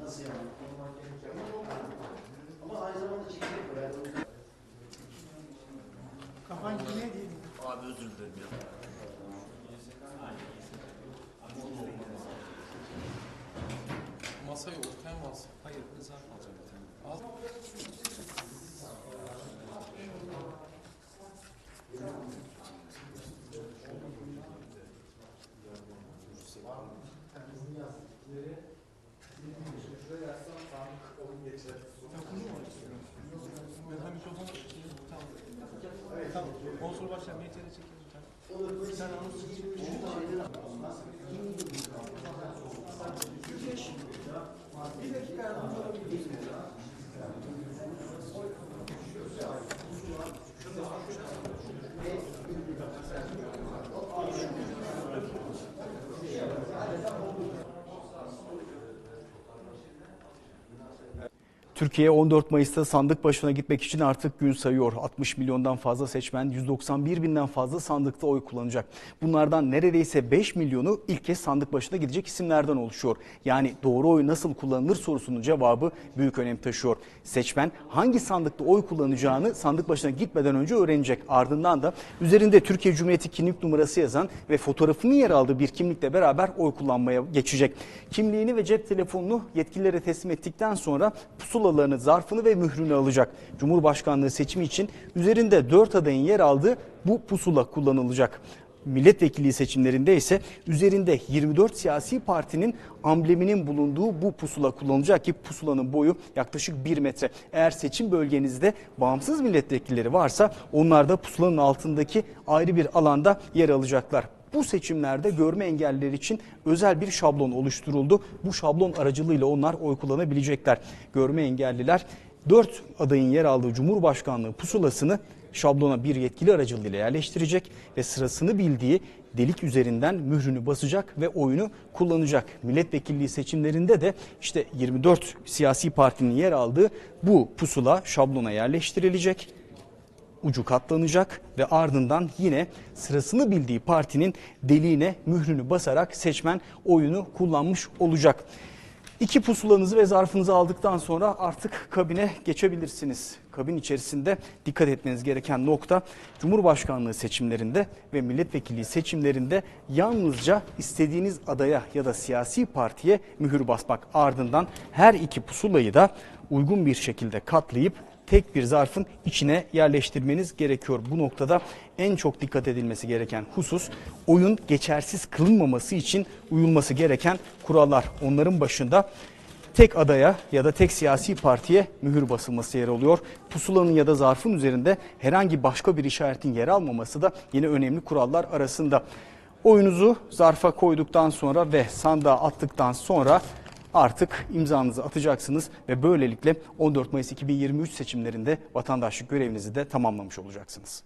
Nasıl yani? Ama aynı zamanda var. Yani. Kafan ne diyeyim? Abi özür dilerim ya. Masayı ortaya mı alsın? Hayır, zarf Ben hem mikrofonu çekeyim, tamam. Tamam. Konsol başla, medyada çekelim. Tamam. Sen anons çekelim. Türkiye 14 Mayıs'ta sandık başına gitmek için artık gün sayıyor. 60 milyondan fazla seçmen 191 binden fazla sandıkta oy kullanacak. Bunlardan neredeyse 5 milyonu ilk kez sandık başına gidecek isimlerden oluşuyor. Yani doğru oy nasıl kullanılır sorusunun cevabı büyük önem taşıyor. Seçmen hangi sandıkta oy kullanacağını sandık başına gitmeden önce öğrenecek. Ardından da üzerinde Türkiye Cumhuriyeti kimlik numarası yazan ve fotoğrafının yer aldığı bir kimlikle beraber oy kullanmaya geçecek. Kimliğini ve cep telefonunu yetkililere teslim ettikten sonra pusulalarını, zarfını ve mührünü alacak. Cumhurbaşkanlığı seçimi için üzerinde 4 adayın yer aldığı bu pusula kullanılacak. Milletvekilliği seçimlerinde ise üzerinde 24 siyasi partinin ambleminin bulunduğu bu pusula kullanılacak ki pusulanın boyu yaklaşık 1 metre. Eğer seçim bölgenizde bağımsız milletvekilleri varsa onlar da pusulanın altındaki ayrı bir alanda yer alacaklar. Bu seçimlerde görme engelliler için özel bir şablon oluşturuldu. Bu şablon aracılığıyla onlar oy kullanabilecekler. Görme engelliler 4 adayın yer aldığı Cumhurbaşkanlığı pusulasını şablona bir yetkili aracılığıyla yerleştirecek ve sırasını bildiği delik üzerinden mührünü basacak ve oyunu kullanacak. Milletvekilliği seçimlerinde de işte 24 siyasi partinin yer aldığı bu pusula şablona yerleştirilecek ucu katlanacak ve ardından yine sırasını bildiği partinin deliğine mührünü basarak seçmen oyunu kullanmış olacak. İki pusulanızı ve zarfınızı aldıktan sonra artık kabine geçebilirsiniz. Kabin içerisinde dikkat etmeniz gereken nokta Cumhurbaşkanlığı seçimlerinde ve milletvekilliği seçimlerinde yalnızca istediğiniz adaya ya da siyasi partiye mühür basmak. Ardından her iki pusulayı da uygun bir şekilde katlayıp tek bir zarfın içine yerleştirmeniz gerekiyor. Bu noktada en çok dikkat edilmesi gereken husus oyun geçersiz kılınmaması için uyulması gereken kurallar. Onların başında tek adaya ya da tek siyasi partiye mühür basılması yer alıyor. Pusulanın ya da zarfın üzerinde herhangi başka bir işaretin yer almaması da yine önemli kurallar arasında. Oyunuzu zarfa koyduktan sonra ve sandığa attıktan sonra artık imzanızı atacaksınız ve böylelikle 14 Mayıs 2023 seçimlerinde vatandaşlık görevinizi de tamamlamış olacaksınız.